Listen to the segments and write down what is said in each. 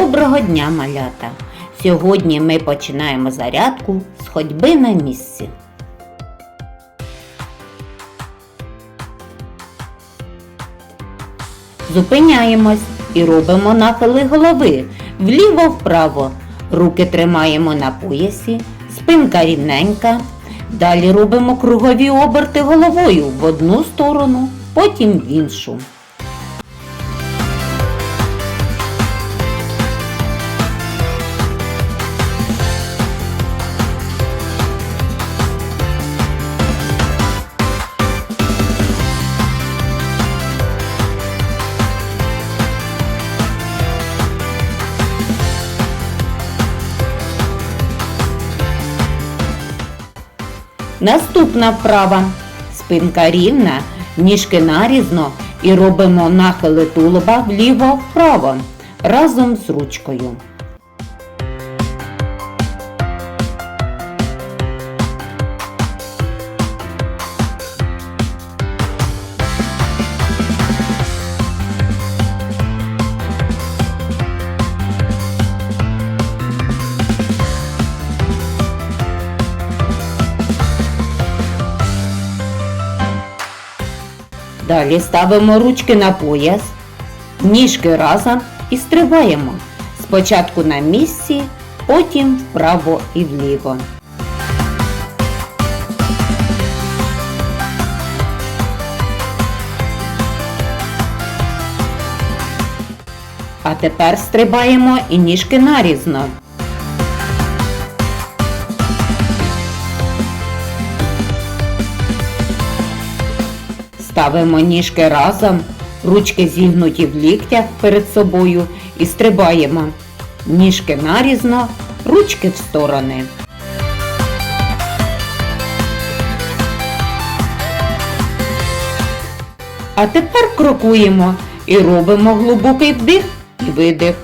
Доброго дня, малята! Сьогодні ми починаємо зарядку з ходьби на місці. Зупиняємось і робимо нахили голови вліво-вправо. Руки тримаємо на поясі, спинка рівненька. Далі робимо кругові оберти головою в одну сторону, потім в іншу. Наступна вправа. Спинка рівна, ніжки нарізно і робимо нахили тулуба вліво-вправо разом з ручкою. Далі ставимо ручки на пояс, ніжки разом і стрибаємо. Спочатку на місці, потім вправо і вліво. А тепер стрибаємо і ніжки нарізно. Ставимо ніжки разом, ручки зігнуті в ліктях перед собою і стрибаємо. Ніжки нарізно, ручки в сторони. А тепер крокуємо і робимо глибокий вдих і видих.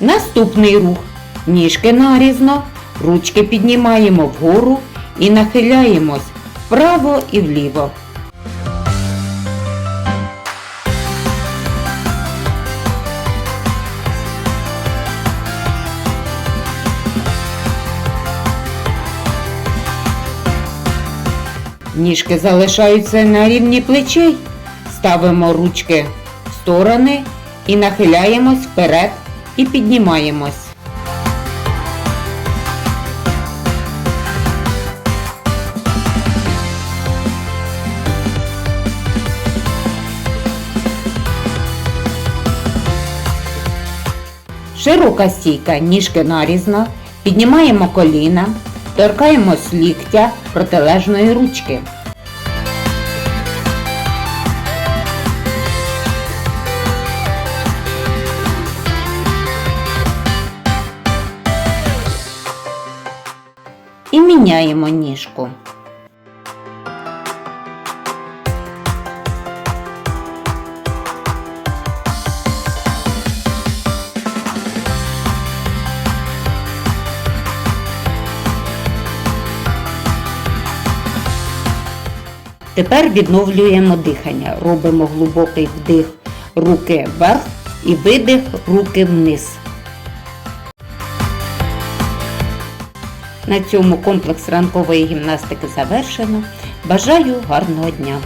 Наступний рух. Ніжки нарізно, ручки піднімаємо вгору і нахиляємось вправо і вліво. Ніжки залишаються на рівні плечей. Ставимо ручки в сторони і нахиляємось вперед і піднімаємось. Широка стійка, ніжки нарізно, піднімаємо коліна, торкаємось ліктя протилежної ручки. Міняємо ніжку. Тепер відновлюємо дихання. Робимо глибокий вдих руки вверх і видих руки вниз. На цьому комплекс ранкової гімнастики завершено. Бажаю гарного дня!